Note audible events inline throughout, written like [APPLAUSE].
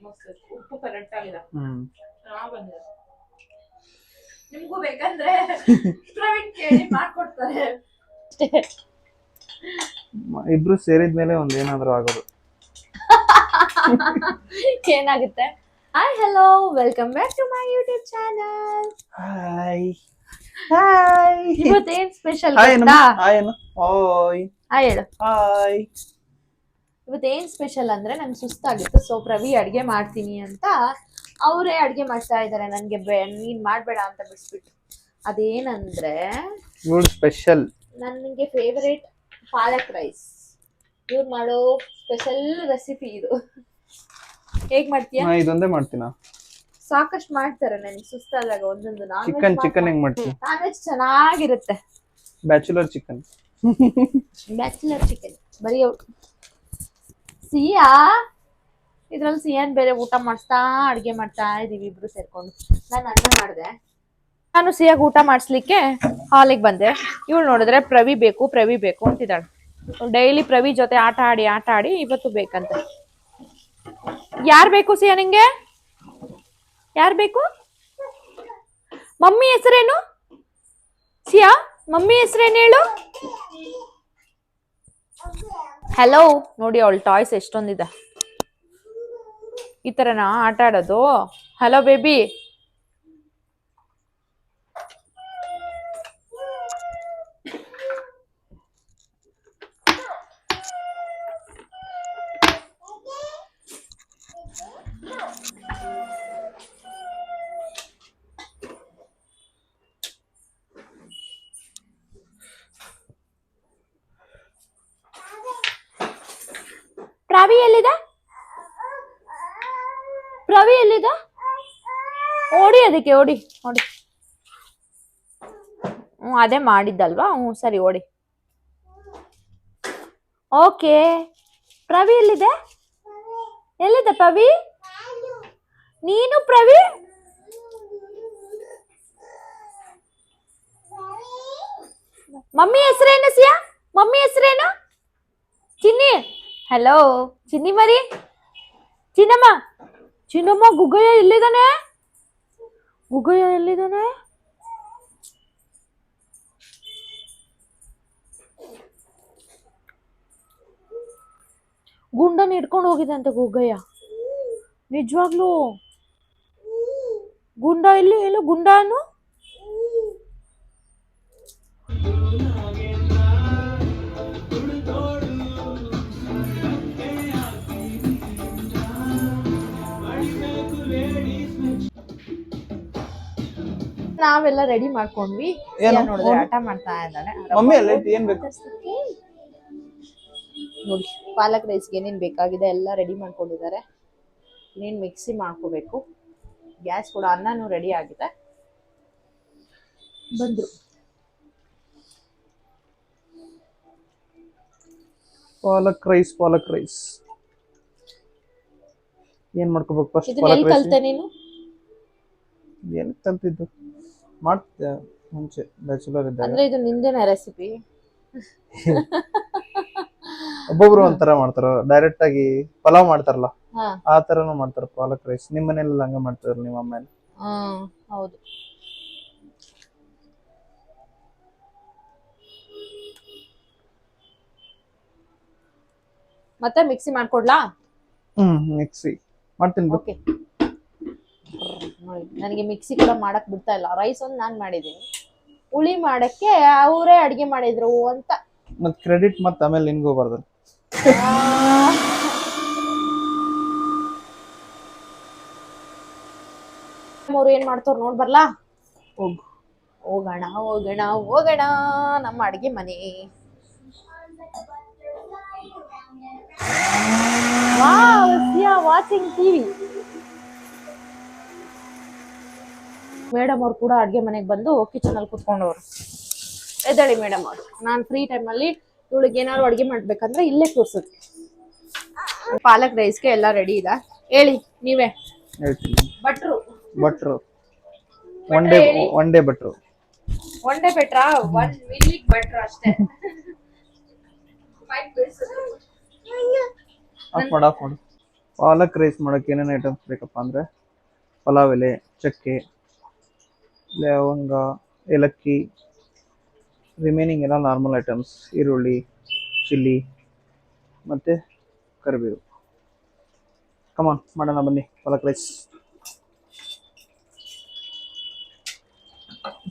ಮಸ್ತ್. ಉಪ್ಪು ಕರೆಕ್ಟ್ ಆಗಿಲ್ಲ. ಬಂದಿದೆ ನಿಮ್ಗೂ ಬೇಕಂದ್ರೆ [LAUGHS] ಪ್ರೈವೇಟ್ ಕೇಳಿ ಮಾಡ್ಕೊಡ್ತಾರೆ. ಇಬ್ರು ಮ- ಇಬ್ರು ಸೇರಿದ್ಮೇಲೆ ಒಂದ್ ಏನಾದ್ರು ಆಗೋದು. [LAUGHS] ಏನಾಗುತ್ತೆ? Hi hello welcome back to my YouTube channel hi hi ಇವತ್ತೇನ್ special hi ಏನು ಹಾಯ್ ಏನು? ಹಾಯ್ ಹಾಯ್ ಹೇಳು. ಹಾಯ್ ಇವತ್ತೇನ್ ಸ್ಪೆಷಲ್ ಅಂದ್ರೆ ನಂಗೆ ಸುಸ್ತಾಗಿತ್ತು. ಸೊ ಪ್ರವಿ ಅಡ್ಗೆ ಮಾಡ್ತೀನಿ ಅಂತ ಅವರೇ ಅಡ್ಗೆ ಮಾಡ್ತಾ ಇದ್ದಾರೆ ನನ್ಗೆ ಬೆ ನೀನ್ ಮಾಡ್ಬೇಡ ಅಂತ ಬಿಡ್ಸ್ಬಿಟ್ಟು ಅದೇನಂದ್ರೆ ಇವಳು ಸ್ಪೆಷಲ್ ನನಗೆ ಫೇವರೇಟ್ ಪಾಲಕ್ ರೈಸ್ ಇವ್ರು ಮಾಡೋ ಸ್ಪೆಷಲ್ ರೆಸಿಪಿ ಇದು. ಹೇಗ್ ಮಾಡ್ತೀಯಾ? ನಾ ಇದೊಂದೇ ಮಾಡ್ತೀನ? ಸಾಕಷ್ಟು ಮಾಡ್ತಾರೆ ನನಗೆ ಸುಸ್ತಾದಾಗ ಒಂದೊಂದು ನಾನ್ ಚಿಕನ್ ಚಿಕನ್ ಹೆಂಗ್ ಮಾಡ್ತೀನಿ ನಾನ್ ವೆಜ್ ಚೆನ್ನಾಗಿರುತ್ತೆ. ಬ್ಯಾಚುಲರ್ ಚಿಕನ್ ಬ್ಯಾಚುಲರ್ ಚಿಕನ್ ಬರೀ ಸಿಯಾ? ಇದ್ರಲ್ಲಿ ಸಿಹಿಯನ್ ಬೇರೆ ಊಟ ಮಾಡಿಸ್ತಾ, ಅಡ್ಗೆ ಮಾಡ್ತಾ ಇದೀವಿ ಇಬ್ರು ಸೇರ್ಕೊಂಡು. ನಾನು ಅನ್ನ ಮಾಡಿದೆ. ನಾನು ಸಿಹಿಯಾಗಿ ಊಟ ಮಾಡಿಸ್ಲಿಕ್ಕೆ ಹಾಲಿಗೆ ಬಂದೆ. ಇವಳು ನೋಡಿದ್ರೆ ಪ್ರವಿ ಬೇಕು ಪ್ರವಿ ಬೇಕು ಅಂತಿದ್ದಾಳೆ. ಡೈಲಿ ಪ್ರವಿ ಜೊತೆ ಆಟ ಆಡಿ ಆಟ ಆಡಿ ಇವತ್ತು ಬೇಕಂತ. ಯಾರ್ ಬೇಕು ಸಿಯಾ ನಿಂಗೆ? ಯಾರ್ ಬೇಕು? ಮಮ್ಮಿ ಹೆಸರೇನು? ಸಿಯಾ, ಮಮ್ಮಿ ಹೆಸರೇನು ಹೇಳು? ಹಲೋ ನೋಡಿ ಅವಳ ಟಾಯ್ಸ್ ಎಷ್ಟೊಂದಿದೆ. ಈ ತರನಾ ಆಟ ಆಡೋದು. ಹಲೋ ಬೇಬಿ ಪ್ರವಿ ಎಲ್ಲಿದೆ? ಪ್ರವಿ ಎಲ್ಲಿದೆ? ಓಡಿ ಅದಕ್ಕೆ, ಓಡಿ ಓಡಿ. ಹ್ಞೂ ಅದೇ ಮಾಡಿದ್ದಲ್ವಾ? ಹ್ಞೂ ಸರಿ, ಓಡಿ. ಓಕೆ. ಪ್ರವಿ ಎಲ್ಲಿದೆ? ಎಲ್ಲಿದೆ ಪ್ರವಿ? ನೀನು ಪ್ರವಿ? ಮಮ್ಮಿ ಹೆಸರೇನು ಸಿಯಾ? ಮಮ್ಮಿ ಹೆಸರೇನು? ಚಿನ್ನಿ? ಹಲೋ ಚಿನ್ನಿ ಮರಿ ಚಿನ್ನಮ್ಮ ಚಿನ್ನಮ್ಮ ಗುಗ್ಗಯ್ಯ ಎಲ್ಲಿದ್ದಾನೆ ಗುಗ್ಗಯ್ಯ ಎಲ್ಲಿದ್ದಾನೆ ಗುಂಡನ್ ಹಿಡ್ಕೊಂಡು ಹೋಗಿದಂತೆ ಗುಗ್ಗಯ್ಯ ನಿಜವಾಗ್ಲೂ ಗುಂಡ ಎಲ್ಲಿ ಹೇಳು ಗುಂಡನು ನಾವೆಲ್ಲ ರೆಡಿ ಮಾಡ್ಕೊಂಡ್ವಿ. ಏನು? ಸಿಯಾ ನೋಡಿದ್ರೆ ಆಟ ಮಾಡ್ತಾ ಇದ್ದಾಳೆ. ಮಮ್ಮಿ ಅಲ್ಲ ಏನ್ ಬೇಕು? ನೋಡಿ ಪಾಲಕ್ ರೈಸ್ಗೆ ಏನೇನ್ ಬೇಕಾಗಿದೆ ಎಲ್ಲ ರೆಡಿ ಮಾಡ್ಕೊಂಡಿದ್ದಾರೆ. ಇನ್ನೇನ್ ಮಿಕ್ಸಿ ಮಾಡ್ಕೋಬೇಕು. ಗ್ಯಾಸ್ ಕೂಡ ಅನ್ನನು ರೆಡಿ ಆಗಿದೆ. ಬಂದ್ರು. ಪಾಲಕ್ ರೈಸ್ ಪಾಲಕ್ ರೈಸ್ ಏನ್ ಮಾಡ್ಕೋಬೇಕು ಫಸ್ಟ್ ಪಾಲಕ್ ರೈಸ್ ಕಲ್ತೆ ನೀನು? ಏನ್ ಕಲ್ತಿದ್ದು? ಮಾಡ್ತಿದ್ದೆ ಮುಂಚೆ ಬ್ಯಾಚುಲರ್ ಇದ್ದಾಗ. ಅಂದ್ರೆ ಇದು ನಿಂದೇನ ರೆಸಿಪಿ ಒಬ್ಬೊಬ್ರು ಒಂಥರ ಮಾಡ್ತಾರ. ಡೈರೆಕ್ಟ್ ಆಗಿ ಪಲಾವ್ ಮಾಡ್ತಾರಲ್ಲ ಹಾ. ಆ ತರನು ಮಾಡ್ತಾರ ಪಾಲಕ್ ರೈಸ್ ನಿಮ್ ಮನೇಲಿ ಹಂಗ ಮಾಡ್ತಾರ ನಿಮ್ಮ ಅಮ್ಮ ಎಲ್ಲ? ಹ್ಮ್ ಹೌದು. ಮತ್ತೆ ಮಿಕ್ಸಿ ಮಾಡ್ಕೊಡ್ಲಾ? ಹ್ಮ್ ಮಿಕ್ಸಿ ಮಾಡ್ತೀನಿ ಓಕೆ ನನಗೆ ಮಿಕ್ಸಿ ಕೂಡ ಮಾಡಕ್ ಬಿಡ್ತಾ ಇಲ್ಲ. ರೈಸ್ ಒಂದು ನಾನ್ ಮಾಡಿದೀನಿ ಹುಳಿ ಮಾಡಕ್ಕೆ ಅವರೇ ಅಡಿಗೆ ಮಾಡಿದ್ರು ಅಂತ. ಮತ್ ಕ್ರೆಡಿಟ್ ಮತ್ತೆ ಆಮೇಲೆ ನಿನ್ಗೂ ಹೋಗ್ಬಾರ್ದು ಅವ್ರು ಏನ್ ಮಾಡ್ತಾರ ನೋಡ್ ಬರ್ಲಾ? ಹೋಗು. ಹೋಗೋಣ ಹೋಗೋಣ ಹೋಗೋಣ ನಮ್ಮ ಅಡಿಗೆ ಮನೆ. ವಾಚಿಂಗ್ ಟಿವಿ ಮೇಡಮ್ ಅವ್ರು ಕೂಡ ಅಡ್ಗೆ ಮನೆಗೆ ಬಂದು ಕಿಚನ್ ಅಲ್ಲಿ ಕುತ್ಕೊಂಡವ್ರು. ಎದ್ದೇಳಿ ಮೇಡಮ್ ಅವ್ರು. ನಾನು ಫ್ರೀ ಟೈಮಲ್ಲಿ ಇವಳಿಗೆ ಏನಾದ್ರು ಅಡ್ಗೆ ಮಾಡ್ಬೇಕಂದ್ರೆ ಇಲ್ಲೇ ಕೂರ್ಸುತ್ತೆ ಪಾಲಕ್ ರೈಸ್ಗೆ ಎಲ್ಲ ರೆಡಿ ಇದೆ. ಹೇಳಿ ನೀವೇ. ಹೇಳ್ತೀನಿ. ಭಟ್ರು. ಭಟ್ರು. ಒನ್ ಡೇ ಒನ್ ಡೇ ಭಟ್ರು. ಒನ್ ಡೇ ಬೆಟ್ರಾ ಒನ್ ಮಿಲ್ಲಿಗ್ ಅಷ್ಟೇ. ಆಫ್ ಮಾಡು ಆಫ್ ಮಾಡು. ಪಾಲಕ್ ರೈಸ್ ಮಾಡೋಕೆ ಏನೇನು ಐಟಮ್ಸ್ ಬೇಕಪ್ಪ ಅಂದ್ರೆ? ಪಲಾವ್ ಎಲೆ ಚಕ್ಕೆ. ಲವಂಗ ಏಲಕ್ಕಿ ರಿಮೈನಿಂಗ್ ಎಲ್ಲ ನಾರ್ಮಲ್ ಐಟಮ್ಸ್ ಈರುಳ್ಳಿ ಚಿಲ್ಲಿ ಮತ್ತು ಕರಿಬೇವು. ಕಮಾನ್ ಮಾಡೋಣ ಬನ್ನಿ ಪಾಲಕ್ ರೈಸ್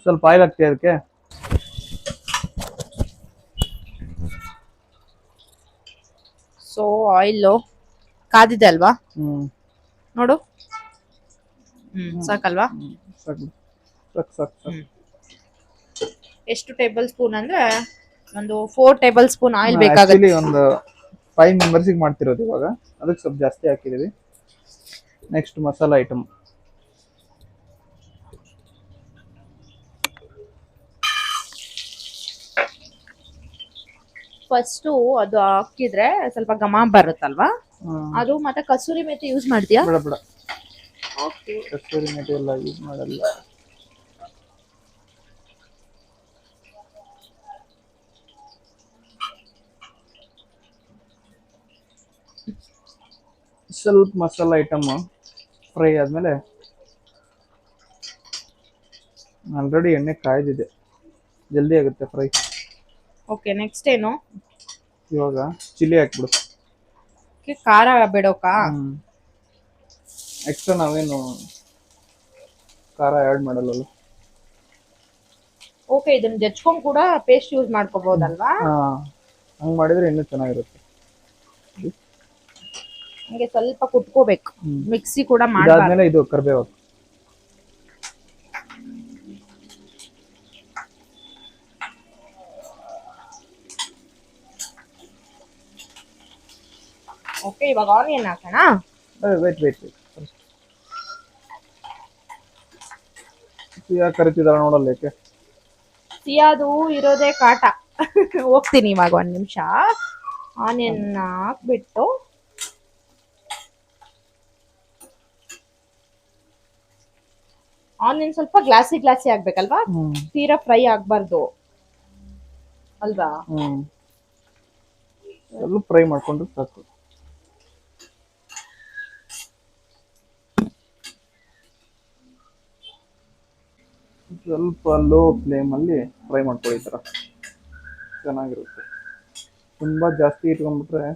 ಸ್ವಲ್ಪ ಆಯಿಲ್ ಹಾಕ್ತೀಯ ಅದಕ್ಕೆ? ಸೊ ಆಯಿಲ್ ಕಾದಿದೆ ಅಲ್ವಾ? ಹ್ಞೂ ನೋಡು. ಹ್ಮ್ ಸಾಕಲ್ವಾ? ಸಾಕು. ಸಾಕು ಸಾಕು ಸಾಕು ಎಷ್ಟು ಟೇಬಲ್ ಸ್ಪೂನ್ ಅಂದ್ರೆ ಒಂದು ಫೋರ್ ಟೇಬಲ್ ಸ್ಪೂನ್ ಆಯಿಲ್ ಬೇಕಾಗುತ್ತೆ. ಒಂದು ಫೈವ್ ಮೆಂಬರ್ಸಿಗೆ ಮಾಡ್ತಿರೋದು ಇವಾಗ. ಅದಕ್ಕೆ ಸ್ವಲ್ಪ ಜಾಸ್ತಿ ಹಾಕಿದೀವಿ ನೆಕ್ಸ್ಟ್ ಮಸಾಲಾ ಐಟಮ್ ಫಸ್ಟ್ ಅದು ಹಾಕಿದ್ರೆ ಸ್ವಲ್ಪ ಘಮ ಬರುತ್ತಲ್ವಾ? ಅದು ಮತ್ತೆ ಕಸೂರಿ ಮೆಥಿ ಯೂಸ್ ಮಾಡ್ತೀಯಾ? ಬೇಡ ಬೇಡ. ಓಕೆ ಕಸ್ತೂರಿ ಎಲ್ಲ ಯೂಸ್ ಮಾಡಲ್ಲ. ಸ್ವಲ್ಪ ಮಸಾಲ ಐಟಮ್ ಫ್ರೈ ಆದಮೇಲೆ ಆಲ್ರೆಡಿ ಎಣ್ಣೆ ಕಾಯ್ದಿದೆ. ಜಲ್ದಿ ಆಗುತ್ತೆ ಫ್ರೈ ಓಕೆ ನೆಕ್ಸ್ಟ್ ಏನು? ಇವಾಗ ಚಿಲ್ಲಿ ಹಾಕ್ಬಿಡು. ಓಕೆ ಖಾರ ಬಿಡೋಕಾ? ಎಕ್ಸ್ಟ್ರಾ ನಾವೇನು ಖಾರ ಆ್ಯಡ್ ಮಾಡಲ್ಲ ಓಕೆ ಇದನ್ನ ಜಚ್ಕೊಂಡು ಕೂಡ ಪೇಸ್ಟ್ ಯೂಸ್ ಮಾಡ್ಕೋಬಹುದಲ್ವಾ ಹಾಂ ಹಂಗೆ ಮಾಡಿದ್ರೆ ಇನ್ನೂ ಚೆನ್ನಾಗಿರುತ್ತೆ. ಹಂಗೆ ಸ್ವಲ್ಪ ಕುಟ್ಕೋಬೇಕು. ಮಿಕ್ಸಿ ಕೂಡ ಮಾಡಬಾರ್ದು. ಇದಾದ್ಮೇಲೆ ಇದು ಕರ್ಬೇವು. ಓಕೆ ಇವಾಗ ಆನಿಯನ್ ಹಾಕೋಣ? ವೇಟ್ ವೇಟ್ ಸಿಯಾ ಕರಿತಿದಾರ ನೋಡಲ್ಲ ಏಕೆ ಸಿಯಾದು ಇರೋದೇ ಕಾಟ. [LAUGHS] ಹೋಗ್ತೀನಿ ಇವಾಗ ಒಂದ್ ನಿಮಿಷ. ಆನಿಯನ್ ಹಾಕ್ಬಿಟ್ಟು ಆನಿಯನ್ ಸ್ವಲ್ಪ ಗ್ಲಾಸಿ ಗ್ಲಾಸಿ ಆಗ್ಬೇಕಲ್ವಾ? ತೀರಾ ಫ್ರೈ ಆಗ್ಬಾರ್ದು. ಅಲ್ವಾ? ಸ್ವಲ್ಪ ಫ್ರೈ ಮಾಡ್ಕೊಂಡು ಸಾಕು. ಸ್ವಲ್ಪ ಲೋ ಫ್ಲೇಮಲ್ಲಿ ಫ್ರೈ ಮಾಡ್ಕೊಳ್ಳಿ ಈ ಥರ. ಚೆನ್ನಾಗಿರುತ್ತೆ. ತುಂಬ ಜಾಸ್ತಿ ಇಟ್ಕೊಂಡ್ಬಿಟ್ರೆ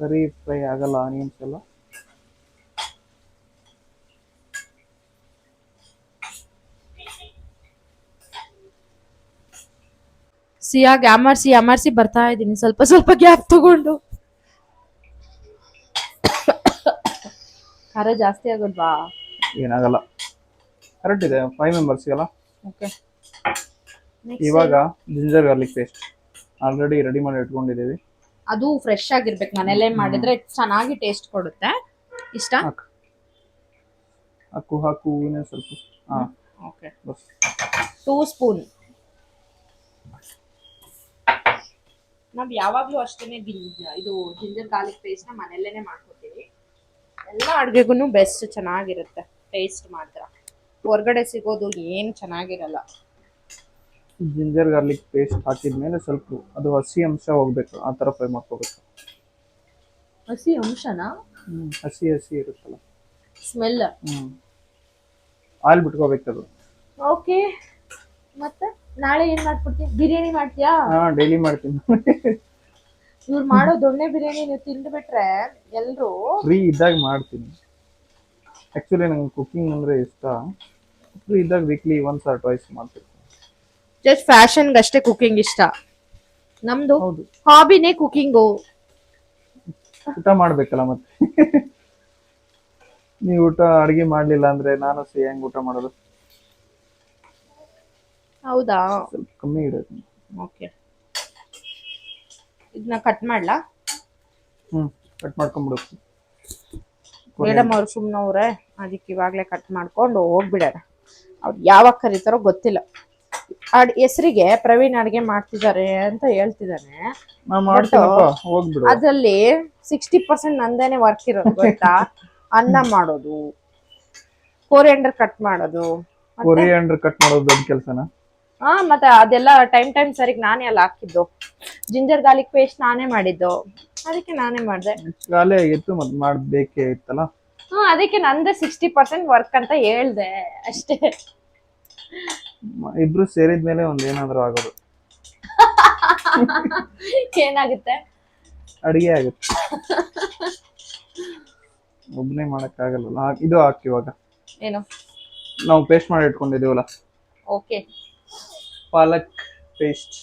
ಸರಿ ಫ್ರೈ ಆಗಲ್ಲ ಆನಿಯನ್ಸ್ ಎಲ್ಲ. ಸಿಯಾಗ್ ಅಮರ್ಸಿ ಅಮರ್ಸಿ ಬರ್ತಾ ಇದ್ದೀನಿ. ಸ್ವಲ್ಪ ಸ್ವಲ್ಪ ಗ್ಯಾಪ್ ತಗೊಂಡು. ಖಾರ ಜಾಸ್ತಿ ಆಗಲ್ವಾ? ಏನಾಗಲ್ಲ. ಕರೆಕ್ಟ್ ಇದೆ. ಫೈವ್ ಮೆಂಬರ್ಸ್ ಅಲ್ಲ ಓಕೆ ಇವಾಗ ginger garlic paste already ready ಮಾಡಿ ಇಟ್ಕೊಂಡಿದ್ದೀವಿ. ಅದು ಫ್ರೆಶ್ ಆಗಿರ್ಬೇಕು. ಮನೇಲೆ ಮಾಡಿದ್ರೆ ಚೆನ್ನಾಗಿ ಟೇಸ್ಟ್ ಕೊಡುತ್ತೆ. ಇಷ್ಟ? ಹಾಕು. ಹಾಕು ಸ್ವಲ್ಪ. ಹಾಂ. ಓಕೆ ಬಸ್ ಟೂ ಸ್ಪೂನ್ ನಾವ್ ಯಾವಾಗ್ಲೂ ಅಷ್ಟೇನೆ ಇದು ಜಿಂಜರ್ ಗಾರ್ಲಿಕ್ ಪೇಸ್ಟ್ನ ಮನೆಯಲ್ಲೇನೆ ಮಾಡ್ಕೊತೀವಿ. ಎಲ್ಲ ಅಡ್ಗೆಗೂ ಬೆಸ್ಟ್ ಚೆನ್ನಾಗಿರುತ್ತೆ ಟೇಸ್ಟ್ ಮಾತ್ರ. ಹೊರ್ಗಡೆ ಸಿಗೋದು ಏನ್ ಚೆನ್ನಾಗಿರಲ್ಲ. ಜಿಂಜರ್ ಗಾರ್ಲಿಕ್ ಪೇಸ್ಟ್ ಹಾಕಿದ್ಮೇಲೆ ಸ್ವಲ್ಪ ಅದು ಹಸಿ ಅಂಶ ಹೋಗ್ಬೇಕು ಆ ಥರ ಫ್ರೈ ಮಾಡ್ಕೋಬೇಕು. ಹಸಿ ಅಂಶನಾ? ಹ್ಮ್ ಹಸಿ ಹಸಿ ಇರುತ್ತಲ್ಲ. ಸ್ಮೆಲ್ ಹ್ಮ್. ಆಯಿಲ್ ಬಿಟ್ಕೋಬೇಕು ಅದು ಓಕೆ ಮತ್ತೆ? ನಾಳೆ ಏನ್ ಮಾಡ್ಕೊಡ್ತೀನಿ ಬಿರಿಯಾನಿ ಮಾಡ್ತೀಯಾ? ಹಾ ಡೈಲಿ ಮಾಡ್ತೀನಿ. ಇವ್ರು ಮಾಡೋ ದೊಣ್ಣೆ ಬಿರಿಯಾನಿ ನೀವು ತಿಂದು ಬಿಟ್ರೆ ಎಲ್ರು ಫ್ರೀ ಇದ್ದಾಗ ಮಾಡ್ತೀನಿ. ಆಕ್ಚುಲಿ ನಂಗೆ ಕುಕಿಂಗ್ ಅಂದ್ರೆ ಇಷ್ಟ. ಫ್ರೀ ಇದ್ದಾಗ ವೀಕ್ಲಿ ಒನ್ಸ್ ಆರ್ ಟ್ವೈಸ್ ಮಾಡ್ತೀನಿ. ಜಸ್ಟ್ ಫ್ಯಾಷನ್ ಅಷ್ಟೇ ಕುಕಿಂಗ್ ಇಷ್ಟ. ನಮ್ದು ಹೌದು. ಹಾಬಿನೇ ಕುಕಿಂಗು ಊಟ ಮಾಡ್ಬೇಕಲ್ಲ ಮತ್ತೆ? ನೀವು ಊಟ ಅಡಿಗೆ ಮಾಡಲಿಲ್ಲ ಅಂದ್ರೆ ನಾನು ಸಿ ಹೆಂಗ್ ಊಟ ಮಾಡೋದು. ಹೌದಾ? ಸ್ವಲ್ಪ ಕಮ್ಮಿ ಇರುತ್ತೆ ಓಕೆ ಇದನ್ನ ಕಟ್ ಮಾಡ್ಲಾ? ಹ್ಮ್ ಕಟ್ ಮಾಡ್ಕೊಂಬಿಡು. ಮೇಡಮ್ ಅವ್ರು ಸುಮ್ಮನವ್ರೆ ಅದಕ್ಕೆ ಇವಾಗಲೇ ಕಟ್ ಮಾಡ್ಕೊಂಡು ಹೋಗ್ಬಿಡಾರೆ ಅವ್ರು ಯಾವಾಗ ಕರೀತಾರೋ ಗೊತ್ತಿಲ್ಲ. ಅಡ್ ಹೆಸರಿಗೆ ಪ್ರವೀಣ್ ಅಡ್ಗೆ ಮಾಡ್ತಿದ್ದಾರೆ ಅಂತ ಹೇಳ್ತಿದ್ದಾನೆ. ನಾ ಮಾಡ್ತೀನಪ್ಪ ಹೋಗ್ಬಿಡು. ಅದ್ರಲ್ಲಿ ಸಿಕ್ಸ್ಟಿ ಪರ್ಸೆಂಟ್ ನಂದೇನೆ ವರ್ಕ್ ಇರೋದು ಗೊತ್ತಾ? ಅನ್ನ ಮಾಡೋದು ಕೋರಿಯಂಡರ್ ಕಟ್ ಮಾಡೋದು ಕೋರಿಯಂಡರ್ ಕೊರಿಯಾಂಡರ್ ಕಟ್ ಮಾಡೋದು ದೊಡ್ಡ ಕೆಲಸನ? ಹಾ ಮತ್ತೆ ಅದೆಲ್ಲ ಟೈಮ್ ಟೈಮ್ ಸರಿಗೆ ನಾನೇ ಅಲ್ಲಿ ಹಾಕಿದ್ದು. ಜಿಂಜರ್ ಗಾರ್ಲಿಕ್ ಪೇಸ್ಟ್ ನಾನೇ ಮಾಡಿದ್ದು. ಅದಕ್ಕೆ ನಾನೇ ಮಾಡಿದೆ. ಖಾಲಿ ಆಗಿತ್ತು ಮತ್ತೆ ಮಾಡಬೇಕೇ ಇತ್ತಲ್ಲ? ಹಾ ಅದಕ್ಕೆ ನಂದೇ ಸಿಕ್ಸ್ಟಿ ಪರ್ಸೆಂಟ್ ವರ್ಕ್ ಅಂತ ಹೇಳ್ದೆ. ಅಷ್ಟೇ. ಇಬ್ರು ಇಬ್ರು ಸೇರಿದ್ಮೇಲೆ ಒಂದ್ ಏನಾದ್ರು ಆಗೋದು. ಏನಾಗುತ್ತೆ? ಅಡಿಗೆ ಆಗುತ್ತೆ. ಒಬ್ಬನೇ ಹಾಕ್- ಇದು ಹಾಕಿ ಇವಾಗ. ಏನು? ನಾವು ಪೇಸ್ಟ್ ಮಾಡಿ ಇಟ್ಕೊಂಡಿದೀವಲ್ಲ okay palak paste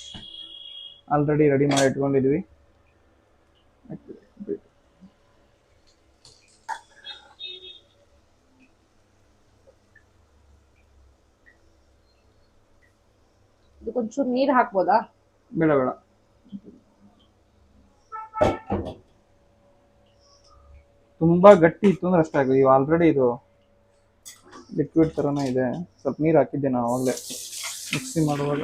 already ready ಮಾಡಿ ಇಟ್ಕೊಂಡಿದ್ವಿ. ಇದಕ್ಕೊಂಚೂರು ನೀರ್ ಹಾಕ್ಬೋದಾ? ಬೇಡ ಬೇಡ. ತುಂಬಾ ಗಟ್ಟಿ ಇತ್ತು ಅಂದ್ರೆ ಅಷ್ಟೇ ಆಗೋದು ಇವು ಆಲ್ರೆಡಿ ಇದು ಲಿಕ್ವಿಡ್ ಥರನೇ ಇದೆ. ಸ್ವಲ್ಪ ನೀರು ಹಾಕಿದ್ದೆ ನಾನು ಅವಾಗಲೇ ಮಿಕ್ಸಿ ಮಾಡುವಾಗ.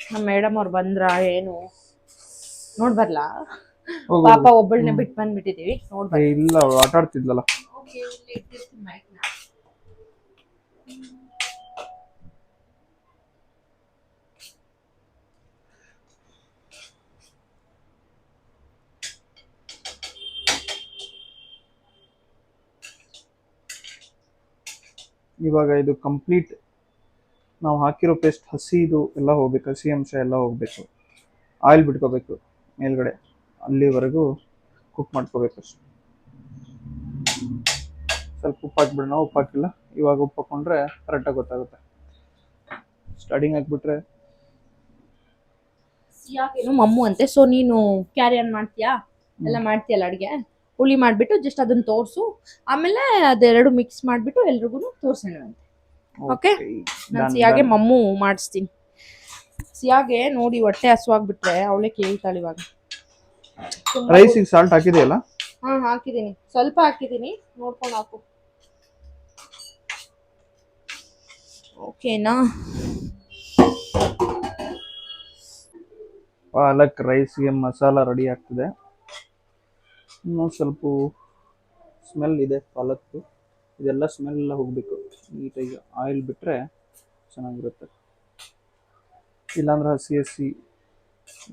ನಮ್ಮ ಮೇಡಮ್ ಅವ್ರು ಬಂದ್ರ ಏನು? ನೋಡ್ ಬರ್ಲಾ? ಪಾಪ ಒಬ್ಬಳನ್ನೇ ಬಿಟ್ಟು ಬಂದ್ಬಿಟ್ಟಿದೀವಿ ನೋಡ್ ಇಲ್ಲ ಆಟಾಡ್ತಿದ್ಲಲ್ಲ. ಆಟ ಆಡ್ತಿದ್ಲಲ್ಲ ಇವಾಗ ಇದು ಕಂಪ್ಲೀಟ್ ನಾವು ಹಾಕಿರೋ ಪೇಸ್ಟ್ ಹಸಿದು ಎಲ್ಲ ಹೋಗ್ಬೇಕು, ಹಸಿ ಅಂಶ ಎಲ್ಲ ಹೋಗ್ಬೇಕು. ಆಯಿಲ್ ಬಿಟ್ಕೋಬೇಕು ಮೇಲ್ಗಡೆ, ಅಲ್ಲಿವರೆಗೂ ಕುಕ್ ಮಾಡ್ಕೋಬೇಕು ಅಷ್ಟು. ಸ್ವಲ್ಪ ಉಪ್ಪು ಹಾಕ್ಬಿಡೋಣ, ಉಪ್ಪು ಹಾಕಿಲ್ಲ. ಇವಾಗ ಉಪ್ಪು ಹಾಕೊಂಡ್ರೆ ಕರೆಕ್ಟಾಗಿ ಗೊತ್ತಾಗುತ್ತೆ. ಸ್ಟಾರ್ಟಿಂಗ್ ಹಾಕ್ಬಿಟ್ರೆ ಏನು ಮಮ್ಮು ಅಂತೆ. ಸೊ ನೀನು ಕ್ಯಾರಿ ಆನ್ ಮಾಡ್ತೀಯಾ? ಎಲ್ಲ ಮಾಡ್ತೀಯಲ್ಲ ಅಡ್ಗೆ? ಹುಳಿ ಮಾಡಿಬಿಟ್ಟು ಜಸ್ಟ್ ಅದನ್ನ ತೋರ್ಸು. ಆಮೇಲೆ ಅದೆರಡು ಮಿಕ್ಸ್ ಮಾಡಿಬಿಟ್ಟು ಎಲ್ರಿಗೂ ತೋರಿಸೋಣ ಓಕೆ. ನಾನು ಸಿಯಾಗೆ ಮಮ್ಮು ಮಾಡಿಸ್ತೀನಿ. ಸಿಯಾಗೆ ನೋಡಿ ಹೊಟ್ಟೆ ಹಸುವಾಗ್ಬಿಟ್ರೆ ಅವಳೇ ಕೇಳ್ತಾಳೆ ಇವಾಗ. ರೈಸಿಗೆ ಸಾಲ್ಟ್ ಹಾಕಿದೆಯಲ್ಲ? ಹಾ ಹಾಕಿದ್ದೀನಿ. ಸ್ವಲ್ಪ ಹಾಕಿದ್ದೀನಿ. ನೋಡ್ಕೊಂಡು ಹಾಕು. ಓಕೆನಾ ಪಾಲಕ್ ರೈಸ್ಗೆ ಮಸಾಲ ರೆಡಿ ಆಗ್ತಿದೆ. ಇನ್ನೂ ಸ್ವಲ್ಪ ಸ್ಮೆಲ್ ಇದೆ ಪಾಲಕ್ಕು ಇದೆಲ್ಲ ಸ್ಮೆಲ್ ಎಲ್ಲ ಹೋಗಬೇಕು. ನೀಟಾಗಿ ಆಯಿಲ್ ಬಿಟ್ಟರೆ ಚೆನ್ನಾಗಿರುತ್ತೆ. ಇಲ್ಲಾಂದ್ರೆ ಹಸಿ ಹಸಿ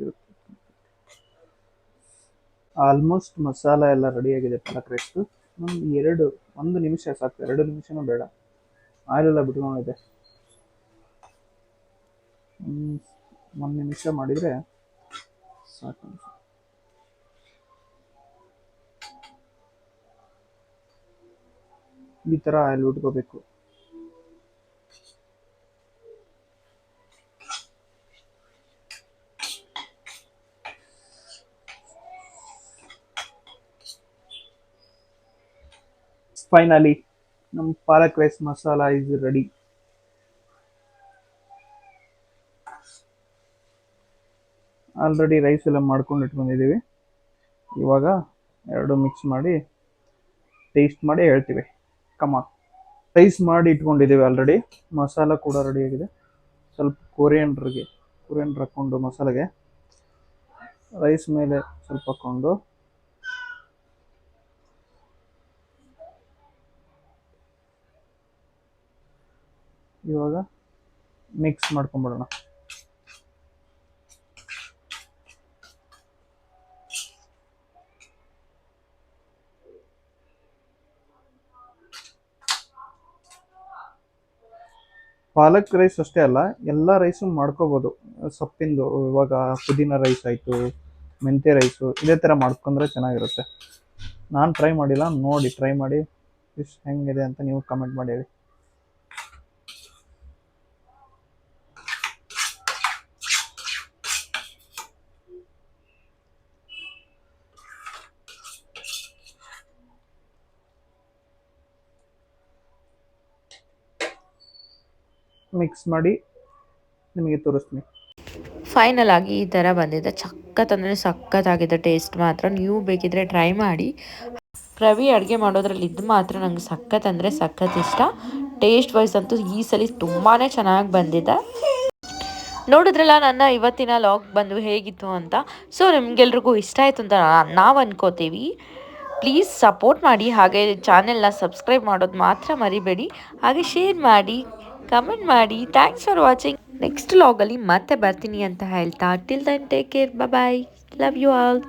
ಇರುತ್ತೆ. ಆಲ್ಮೋಸ್ಟ್ ಮಸಾಲ ಎಲ್ಲ ರೆಡಿಯಾಗಿದೆ ಪಾಲಕ್ ರೈಸ್ದು ಒಂದು ಎರಡು, ಒಂದು ನಿಮಿಷ ಸಾಕು. ಎರಡು ನಿಮಿಷನೂ ಬೇಡ. ಆಯಿಲ್ ಎಲ್ಲ ಬಿಟ್ಕೊಂಡಿದೆ ಒಂದು ನಿಮಿಷ ಮಾಡಿದರೆ ಸಾಕು. ಈ ತರ ಅಲ್ಲಿ ಉಟ್ಕೋಬೇಕು. ಫೈನಲಿ ನಮ್ಮ palak rice masala is ready already rice ಎಲ್ಲ ಮಾಡ್ಕೊಂಡು ಇಟ್ಕೊಂಡಿದ್ದೀವಿ ಇವಾಗ ಎರಡು ಮಿಕ್ಸ್ ಮಾಡಿ ಟೇಸ್ಟ್ ಮಾಡಿ ಹೇಳ್ತೀವಿ. ಕಮ ರೈಸ್ ಮಾಡಿ ಇಟ್ಕೊಂಡಿದ್ದೀವಿ ಆಲ್ರೆಡಿ ಮಸಾಲ ಕೂಡ ರೆಡಿ ಆಗಿದೆ. ಸ್ವಲ್ಪ ಕೊರಿಯಂಡ್ರಿಗೆ ಕೊರಿಯಂಡ್ರ್ ಹಾಕ್ಕೊಂಡು ಮಸಾಲೆಗೆ. ರೈಸ್ ಮೇಲೆ ಸ್ವಲ್ಪ ಹಾಕ್ಕೊಂಡು. ಇವಾಗ ಮಿಕ್ಸ್ ಮಾಡ್ಕೊಂಬಿಡೋಣ. ಪಾಲಕ್ ರೈಸ್ ಅಷ್ಟೇ ಅಲ್ಲ, ಎಲ್ಲ ರೈಸು ಮಾಡ್ಕೋಬೋದು. ಸೊಪ್ಪಿಂದು, ಇವಾಗ ಪುದೀನ ರೈಸ್ ಆಯಿತು, ಮೆಂತ್ಯ ರೈಸು ಇದೇ ಥರ ಮಾಡ್ಕೊಂಡ್ರೆ ಚೆನ್ನಾಗಿರುತ್ತೆ. ನಾನು ಟ್ರೈ ಮಾಡಿಲ್ಲ, ನೋಡಿ ಟ್ರೈ ಮಾಡಿ ಫಿಶ್ ಹೆಂಗಿದೆ ಅಂತ ನೀವು ಕಮೆಂಟ್ ಮಾಡಿ ಹೇಳಿ. ಮಿಕ್ಸ್ ಮಾಡಿ ನಿಮಗೆ ತೋರಿಸ್ತೀನಿ. ಫೈನಲ್ ಆಗಿ ಈ ಥರ ಬಂದಿದೆ. ಸಖತ್ ಅಂದರೆ ಸಖತ್ತಾಗಿದೆ ಟೇಸ್ಟ್ ಮಾತ್ರ. ನೀವು ಬೇಕಿದ್ರೆ ಟ್ರೈ ಮಾಡಿ. ರವಿ ಅಡುಗೆ ಮಾಡೋದ್ರಲ್ಲಿ ಇದು ಮಾತ್ರ ನಂಗೆ ಸಖತ್ ಅಂದರೆ ಸಖತ್ ಇಷ್ಟ. ಟೇಸ್ಟ್ ವೈಸ್ ಅಂತೂ ಈ ಸಲ ತುಂಬಾ ಚೆನ್ನಾಗಿ ಬಂದಿದೆ. ನೋಡಿದ್ರಲ್ಲ, ನನ್ನ ಇವತ್ತಿನ ಲಾಗ್ ಬಂದು ಹೇಗಿತ್ತು ಅಂತ. ಸೊ ನಿಮಗೆಲ್ರಿಗೂ ಇಷ್ಟ ಆಯಿತು ಅಂತ ನಾವು ಅನ್ಕೋತೀವಿ. ಪ್ಲೀಸ್ ಸಪೋರ್ಟ್ ಮಾಡಿ. ಹಾಗೆ ಚಾನೆಲ್ನ ಸಬ್ಸ್ಕ್ರೈಬ್ ಮಾಡೋದು ಮಾತ್ರ ಮರಿಬೇಡಿ. ಹಾಗೆ ಶೇರ್ ಮಾಡಿ. ಕಮೆಂಟ್ ಮಾಡಿ. ಥ್ಯಾಂಕ್ಸ್ ಫಾರ್ ವಾಚಿಂಗ್ ನೆಕ್ಸ್ಟ್ ಲಾಗಲ್ಲಿ ಮತ್ತೆ ಬರ್ತೀನಿ ಅಂತ ಹೇಳ್ತಾ. Till then take care bye love you all